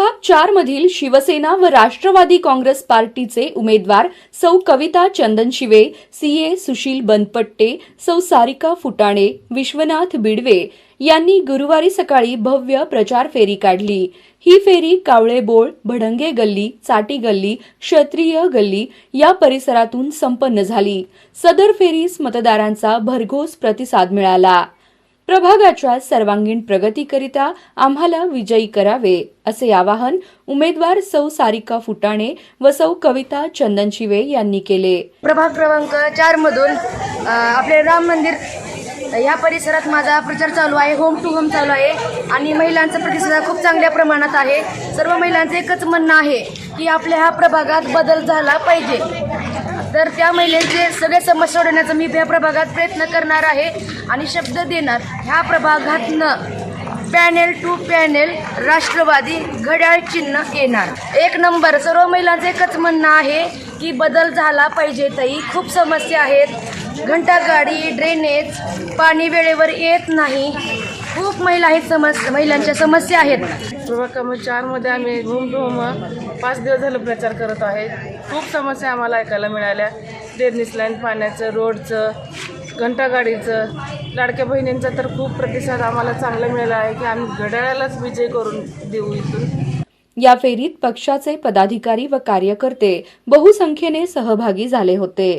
चार मधील शिवसेना व राष्ट्रवादी काँग्रेस पार्टीचे उमेदवार सौ कविता चंदन शिवे सीए सुशील बनपट्टे सौ सारिका फुटाणे विश्वनाथ बिडवे यांनी गुरुवारी सकाळी भव्य प्रचार फेरी काढली. ही फेरी कावळेबोळ भडंगे गल्ली चाटी गल्ली क्षत्रिय गल्ली या परिसरातून संपन्न झाली. सदर फेरीस मतदारांचा भरघोस प्रतिसाद मिळाला. प्रभागाच्या सर्वांगीण प्रगतीकरिता आम्हाला विजयी करावे असे आवाहन उमेदवार सौ सारिका फुटाणे व सौ कविता चंदन शिवे यांनी केले. प्रभाग क्रमांक चार मधून आपले राम मंदिर या परिसरात माझा प्रचार चालू आहे होम टू होम चालू आहे आणि महिलांचा प्रतिसाद खूप चांगल्या प्रमाणात आहे. सर्व महिलांचं एकच म्हणणं आहे की आपल्या ह्या प्रभागात बदल झाला पाहिजे. तर त्या महिलेचे सगळे समस्या सोडवण्याचा मी या प्रभागात प्रयत्न करणार आहे. आणि शब्द देणार ह्या प्रभागातनं पॅनेल टू पॅनेल राष्ट्रवादी घड्याळ चिन्ह येणार. एक नंबर सर्व महिलांचं एकच म्हणणं आहे की बदल झाला पाहिजे तरी खूप समस्या आहेत. घंटागाडी ड्रेनेज पाणी वेळेवर येत नाही. खूप महिला आहेत समस्या महिलांच्या समस्या आहेत. प्रभाग क्रमांक चारमध्ये आम्ही होम टू पाच दिवस झालं प्रचार करत आहे. खूप समस्या आम्हाला ऐकायला मिळाल्या. ड्रेनेज लाईन पाण्याचं रोडचं घंटागाडीचं लाडक्या बहिणींचा तर खूप प्रतिसाद आम्हाला चांगला मिळाला आहे की आम्ही घड्याळालाच विजय करून देऊ इथून. या फेरीत पक्षाचे पदाधिकारी व कार्यकर्ते बहुसंख्येने सहभागी झाले होते.